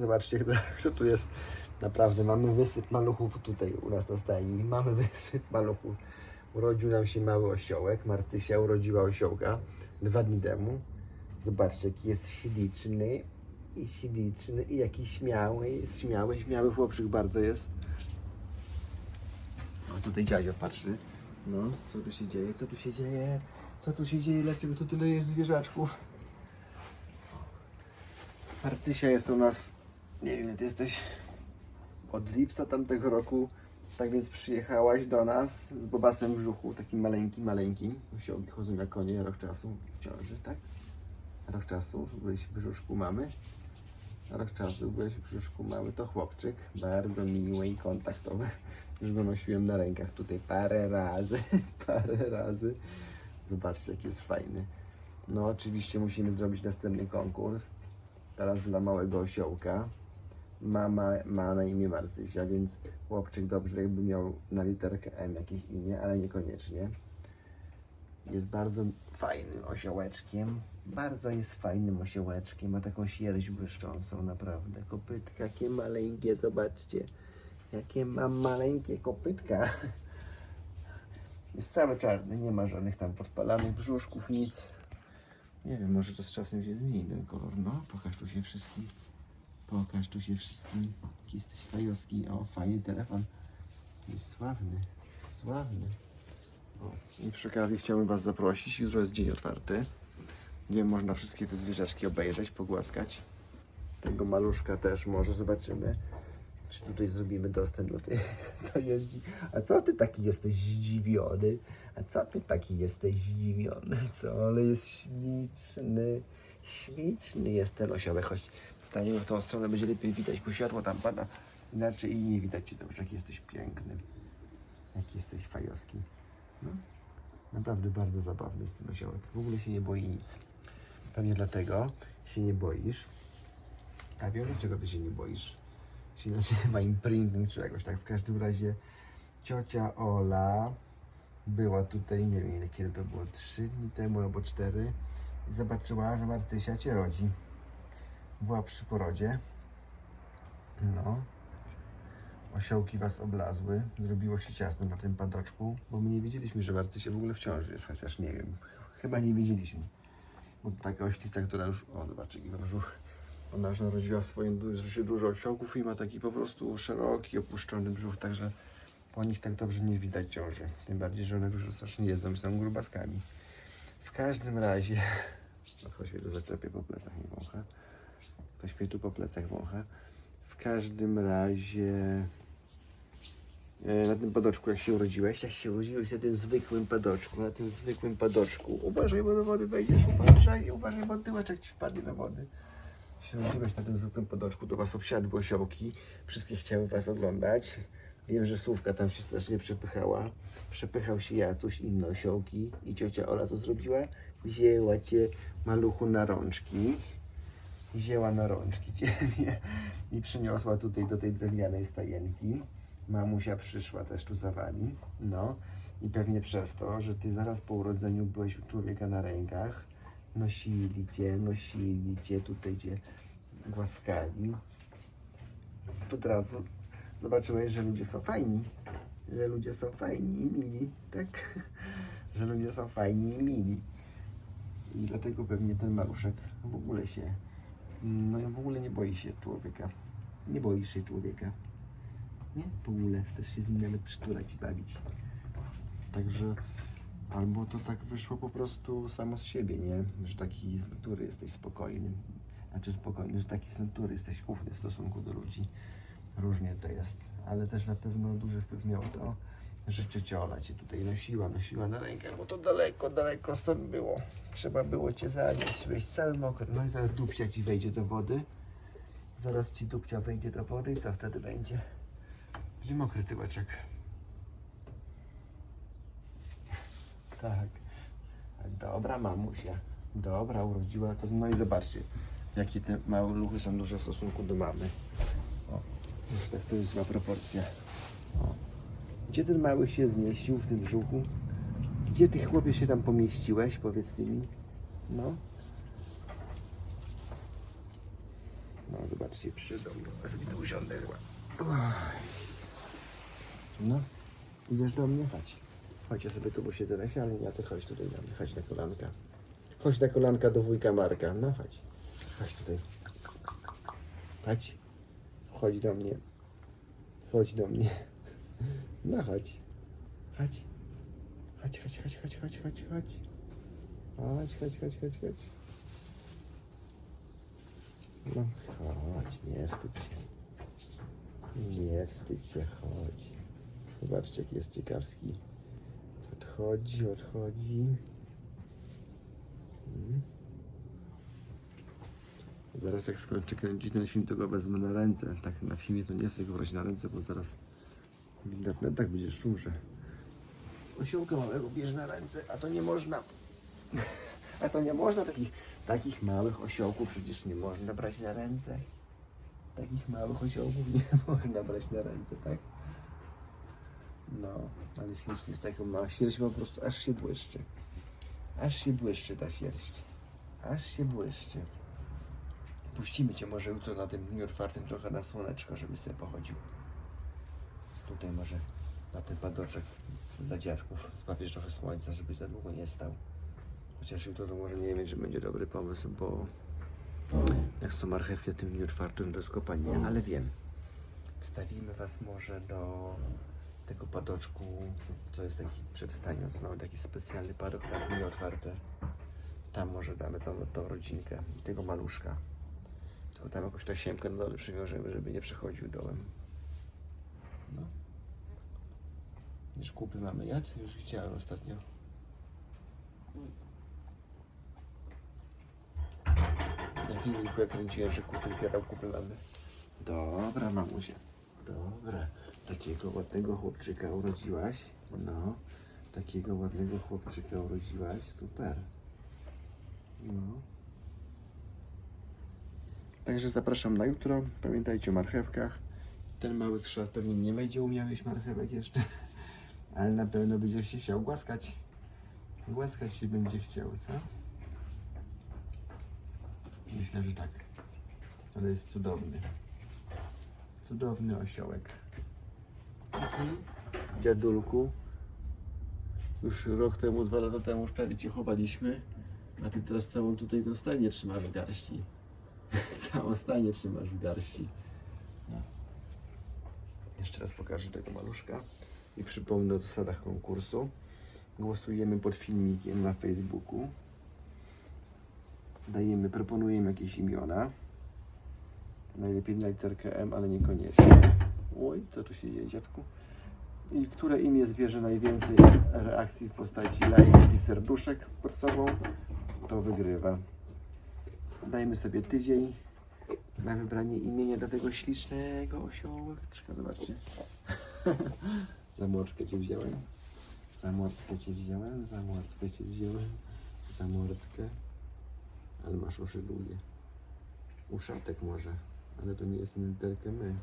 Zobaczcie, kto, kto tu jest. Naprawdę, mamy wysyp maluchów tutaj u nas na stajni. Mamy wysyp maluchów. Urodził nam się mały osiołek. Marcysia urodziła osiołka dwa dni temu. Zobaczcie, jaki jest śliczny i śliczny i jaki śmiały jest. Śmiały, śmiały chłopczyk bardzo jest. O, tutaj dziadzio patrzy. No, co tu się dzieje? Co tu się dzieje? Co tu się dzieje? Dlaczego tu tyle jest zwierzaczków? Marcysia jest u nas, nie wiem, ty jesteś od lipca tamtego roku, tak więc przyjechałaś do nas z bobasem w brzuchu, takim maleńkim, maleńkim. Osiołki chodzą jak konie, rok czasu w ciąży, tak? Rok czasu byłeś w brzuszku mamy. Rok czasu byłeś w brzuszku mamy, to chłopczyk, bardzo miły i kontaktowy. Już go nosiłem na rękach tutaj parę razy, parę razy. Zobaczcie, jaki jest fajny. No oczywiście musimy zrobić następny konkurs. Teraz dla małego osiołka. Mama ma na imię Marcysia, więc chłopczyk dobrze jakby miał na literkę M jakieś imię, ale niekoniecznie. Jest bardzo fajnym osiołeczkiem. Bardzo jest fajnym osiołeczkiem. Ma taką sierść błyszczącą, naprawdę. Kopytka, jakie maleńkie, zobaczcie. Jakie mam maleńkie kopytka. Jest cały czarny, nie ma żadnych tam podpalanych brzuszków, nic. Nie wiem, może to z czasem się zmieni ten kolor. No, pokaż tu się wszystkim. Pokaż tu się wszystkim. Jaki jesteś fajowski. O, fajny telefon. Jest sławny. Sławny. O, I przy okazji chciałbym Was zaprosić. Jutro jest dzień otwarty. Gdzie można wszystkie te zwierzaczki obejrzeć, pogłaskać. Tego maluszka też może zobaczymy. Czy tutaj zrobimy dostęp do tej do jeździ. A co ty taki jesteś zdziwiony? A co ty taki jesteś zdziwiony? Co? Ale jest śliczny. Śliczny jest ten osiołek. Choć staniemy w tą stronę, będzie lepiej widać, bo światło tam pada. Inaczej i nie widać cię dobrze, jaki jesteś piękny. Jaki jesteś fajowski. No. Naprawdę bardzo zabawny jest ten osiołek. W ogóle się nie boi nic. Pewnie dlatego się nie boisz. A wiem, dlaczego ty się nie boisz? Się nazywa imprinting czy jakoś tak. W każdym razie ciocia Ola była tutaj, nie wiem ile kiedy to było, trzy dni temu albo cztery i zobaczyła, że Marcysia cię rodzi. Była przy porodzie. No. Osiołki was oblazły. Zrobiło się ciasno na tym padoczku, bo my nie wiedzieliśmy, że Marcysia w ogóle w ciąży jest, chociaż nie wiem. Chyba nie wiedzieliśmy. Bo taka oślica, która już, o zobaczcie, jaki brzuch. Ona już narodziła w swoim życiu dużo osiołków i ma taki po prostu szeroki, opuszczony brzuch, także po nich tak dobrze nie widać ciąży. Tym bardziej, że one dużo strasznie jedzą i są grubaskami. W każdym razie... Ktoś mnie tu zaczepie po plecach i wącha. Ktoś mnie tu po plecach wącha. W każdym razie... e, Na tym padoczku, jak się urodziłeś, jak się urodziłeś na tym zwykłym padoczku, na tym zwykłym padoczku, uważaj, bo do wody wejdziesz, uważaj, uważaj, bo tyłeczek ci wpadnie do wody się urodziłeś na tym zwykłym podoczku, do was obsiadły osiołki, wszystkie chciały was oglądać. Wiem, że słówka tam się strasznie przepychała. Przepychał się Jacuś, inne osiołki i ciocia Ola co zrobiła? Wzięła cię maluchu na rączki. Wzięła na rączki ciebie i przyniosła tutaj do tej drewnianej stajenki. Mamusia przyszła też tu za wami. No i pewnie przez to, że ty zaraz po urodzeniu byłeś u człowieka na rękach, nosili cię, nosili cię, tutaj cię głaskali. Od razu zobaczyłeś, że ludzie są fajni, że ludzie są fajni i mili, tak? Że ludzie są fajni i mili. I dlatego pewnie ten maluszek w ogóle się, no w ogóle nie boi się człowieka. Nie boisz się człowieka. Nie? W ogóle chcesz się z nim nawet przytulać i bawić. Także albo to tak wyszło po prostu samo z siebie, nie? Że taki z natury jesteś spokojny. Znaczy spokojny, że taki z natury jesteś ufny w stosunku do ludzi. Różnie to jest, ale też na pewno duży wpływ miało to, że ciocia Ola cię tutaj nosiła, nosiła na rękach, bo to daleko, daleko stąd było. Trzeba było cię zanieść, byłeś cały mokry. No i zaraz dupcia ci wejdzie do wody. Zaraz ci dupcia wejdzie do wody i co wtedy będzie? Będzie mokry tyłeczek. Tak. Dobra mamusia. Dobra, urodziła to. No i zobaczcie, jakie te małe luchy są duże w stosunku do mamy. O, już tak to jest zła proporcja. O. Gdzie ten mały się zmieścił w tym brzuchu? Gdzie ty chłopie się tam pomieściłeś? Powiedz ty mi. No. No, zobacz. Zobaczcie, do mnie. Ja sobie tu usiądę. No, idziesz do mnie? Chodź. Chodź, ja sobie tu posiedzę na ale ja ty chodź tutaj do mnie, chodź na kolanka. Chodź na kolanka do wujka Marka, no chodź. Chodź tutaj. Chodź. Chodź do mnie. Chodź do mnie. No chodź. Chodź. Chodź, chodź, chodź, chodź, chodź, chodź, chodź. Chodź, chodź, chodź, chodź, chodź. No chodź, nie wstydź się. Nie wstydź się, chodź. Zobaczcie, jaki jest ciekawski. Odchodzi, odchodzi. Mm. Zaraz jak skończę kręcić ten film, to go wezmę na ręce. Tak na filmie to nie chcę go brać na ręce, bo zaraz w internetach będzie szum, że osiołka małego bierze na ręce, a to nie można. A to nie można takich, takich małych osiołków przecież nie można brać na ręce. Takich małych osiołków nie można brać na ręce, tak? No, ale ślicznie z taką małą sierść po prostu aż się błyszczy. Aż się błyszczy ta sierść. Aż się błyszczy. Puścimy cię może jutro na tym dniu otwartym trochę na słoneczko, żebyś sobie pochodził. Tutaj może na ten padoczek dla dziadków zbawisz trochę słońca, żebyś za długo nie stał. Chociaż jutro to może nie wiem, czy będzie dobry pomysł, bo jak są marchewki na tym dniu otwartym, to jest kopanie, ale wiem. Wstawimy was może do tego padoczku, co jest taki przed staniąc, no taki specjalny padok na dni otwarte. Tam może damy tą, tą rodzinkę i tego maluszka. Tylko tam jakoś tasiemkę na dole przywiążemy, żeby nie przechodził dołem. No. Już kupy mamy jadł? Już chciałem ostatnio. Na filmiku jak kręciłem, że kucyk zjadał kupy mamy. Dobra, mamusie. Dobra. Takiego ładnego chłopczyka urodziłaś. No. Takiego ładnego chłopczyka urodziłaś. Super. No. Także zapraszam na jutro. Pamiętajcie o marchewkach. Ten mały skrzat pewnie nie będzie umiał jeść marchewek jeszcze. Ale na pewno będzie się chciał głaskać. Głaskać się będzie chciał, co? Myślę, że tak. Ale jest cudowny. Cudowny osiołek. Dziadulku. Już rok temu, dwa lata temu już prawie cię chowaliśmy. A ty teraz całą tutaj tą stajnię trzymasz w garści. całą stajnię trzymasz w garści. No. Jeszcze raz pokażę tego maluszka i przypomnę o zasadach konkursu. Głosujemy pod filmikiem na Facebooku. Dajemy, proponujemy jakieś imiona. Najlepiej na literkę M, ale niekoniecznie. Oj, co tu się dzieje, dziadku? I które imię zbierze najwięcej reakcji w postaci lajków i serduszek pod sobą, to wygrywa. Dajmy sobie tydzień na wybranie imienia dla tego ślicznego osiołeczka. Zobaczcie. za mordkę cię wziąłem. Za mordkę cię wziąłem, za mordkę cię wziąłem, za mordkę. Ale masz uszy długie. Uszatek może, ale to nie jest literkę my.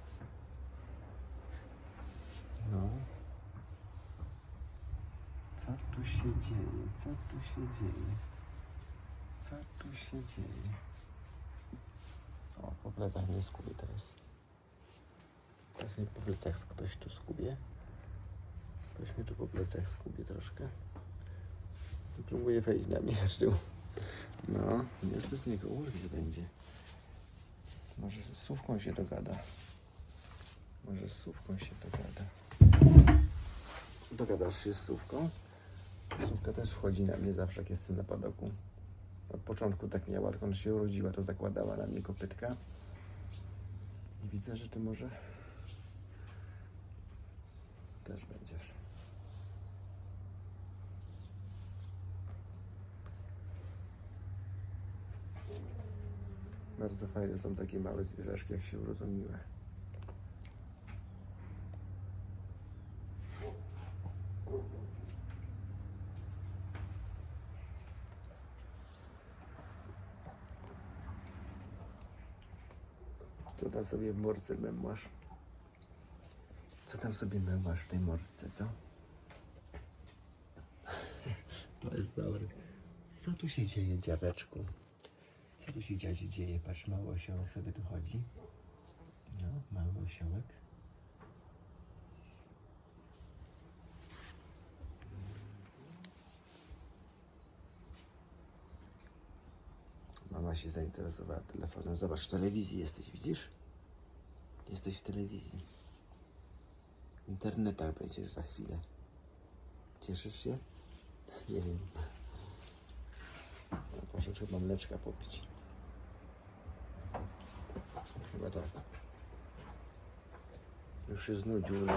No. Co tu się dzieje? Co tu się dzieje? Co tu się dzieje? O, po plecach mnie skubie teraz. Teraz mnie po plecach ktoś tu skubie. Ktoś mnie tu po plecach skubie troszkę. Próbuję wejść na mnie na tył. No, nie bez niego urwis będzie. Może z słówką się dogada. Może z słówką się dogada. Dogadasz się z słówką? Słówka też wchodzi na mnie zawsze, jak jestem na padoku. Od początku tak miała, odkąd się urodziła, to zakładała na mnie kopytka. I widzę, że ty może też będziesz. Bardzo fajne są takie małe zwierzaszki, jak się urodzą miłe. Co tam sobie w morce masz? Co tam sobie masz w tej morce, co? To jest dobre. Co tu się dzieje, dziadeczku? Co tu się dziadzie dzieje? Patrz, mały osiołek sobie tu chodzi. No, mały osiołek. Mama się zainteresowała telefonem. Zobacz, w telewizji jesteś, widzisz? Jesteś w telewizji. W internetach będziesz za chwilę. Cieszysz się? Nie wiem. No, Proszę, trzeba mleczka popić. Chyba tak. Już się znudził, no,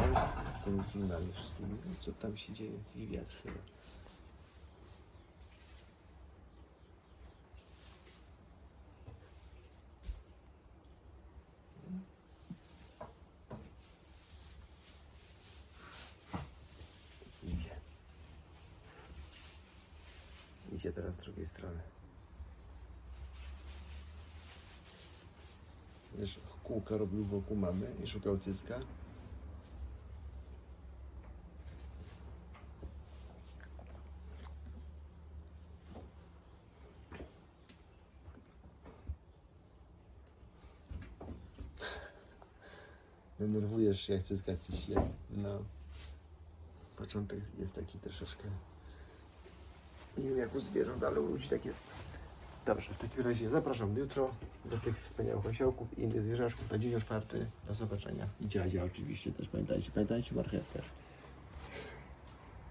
tymi filmami wszystkimi. No, co tam się dzieje? Jakiś wiatr chyba. Idzie. Idzie teraz z drugiej strony. Wiesz, kółka robił wokół mamy i szukał cycka. Denerwujesz się, jak cycka ci się. No. Początek jest taki troszeczkę. Nie wiem jak u zwierząt, ale u ludzi tak jest. Dobrze, w takim razie zapraszam jutro do tych wspaniałych osiołków i innych zwierzaczków na dzień otwarty. Do zobaczenia. I dziadzia oczywiście też, pamiętajcie, pamiętajcie marchew też.